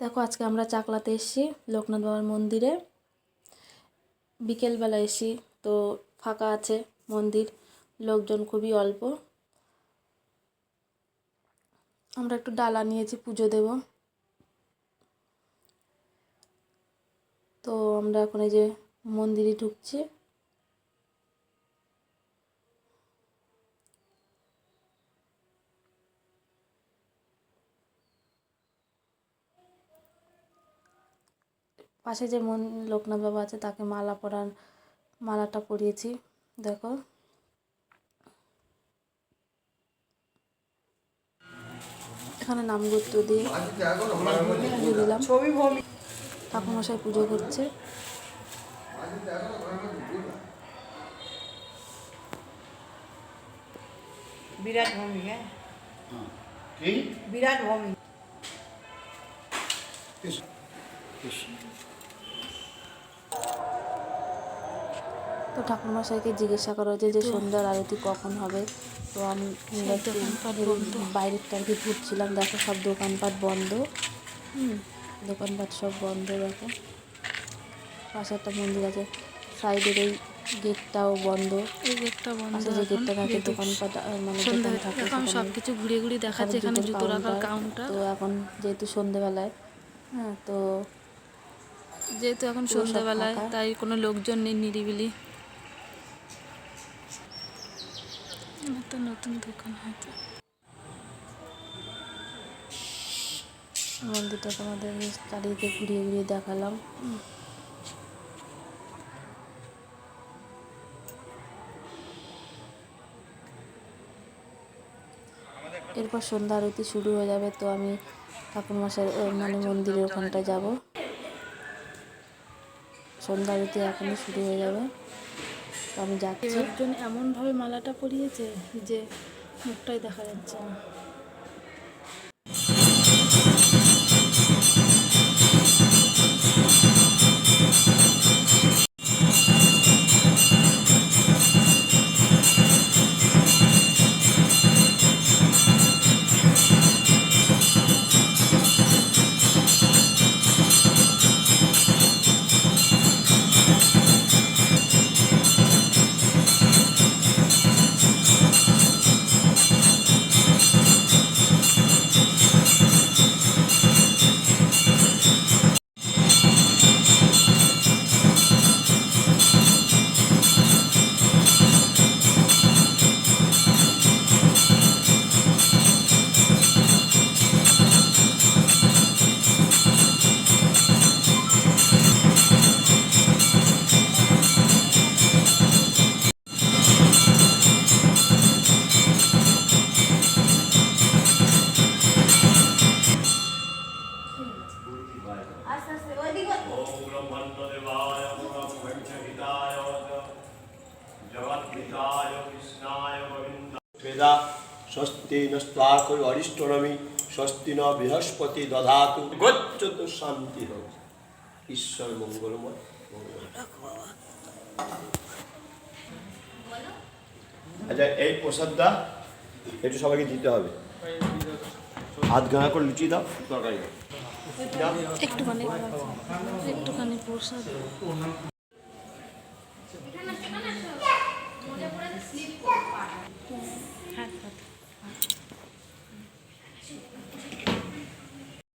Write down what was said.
দেখো, আজকে আমরা চাকলাতে এসেছি, লোকনাথ বাবার মন্দিরে। বিকেলবেলা এসি তো ফাঁকা আছে মন্দির, লোকজন খুবই অল্প। আমরা একটু ডালা নিয়েছি, পুজো দেব। তো আমরা এখন এই যে মন্দিরে ঢুকছি। পাশে যে মন লোকনাথ বাবা আছে তাকে মালা পরান মালাটা পরিয়েছি দেখো। এখানে নামগুত্র দিয়ে দিয়ে দিলাম। ঠাকুরমশাই পুজো করছে। বিরাট ভূমি হ্যাঁ। বিরাট ভূমি। তো ঠাকুরমশাইকে জিজ্ঞাসা করা হয়েছে যে সন্ধ্যার আরতি কখন হবে? তো আমি একটু বাইরেরটা আর কি ঘুরছিলাম দেখো সব দোকানপাট বন্ধ। হুম। দোকানপাট সব বন্ধ দেখো। পাশে একটা মন্দির আছে সাইডের এই গেটটাও বন্ধ। এই গেটটা বন্ধ যে গেটটা থাকে দোকানপাট মানে দোকান থাকে এখন সব কিছু ঘুরিয়ে ঘুরিয়ে দেখাচ্ছে এখানে জুতো রাখার কাউন্টার। তো এখন যেহেতু সন্ধেবেলায় হ্যাঁ। তো যেহেতু এখন সন্ধ্যাবেলায় তাই কোনো লোকজন নেই নিরিবিলি। একটা নতুন দোকান হয়তো। মন্দিরটা তোমাদের চারিদিকে ঘুরিয়ে ঘুরিয়ে দেখালাম। এরপর সন্ধ্যা আরতি শুরু হয়ে যাবে, তো আমি ঠাকুর মাসের মানে মন্দিরের ওখানটায় যাব। সন্ধ্যা আরতি এখনই শুরু হয়ে যাবে। তো আমি যাচ্ছি। একজন এমনভাবে মালাটা পরিয়েছে যে মুখটাই দেখা যাচ্ছে না। আস্তে আস্তে স্বস্তি স্বস্তি ন বৃহস্পতি দধাতু গচ্ছত শান্তি ঈশ্বর আচ্ছা এই প্রসাদটা একটু সবাইকে দিতে হবে। হাত ঘাঁড়া করে লুচি দাও। তরকারি দাও একটুখানি একটুখানি প্রসাদ।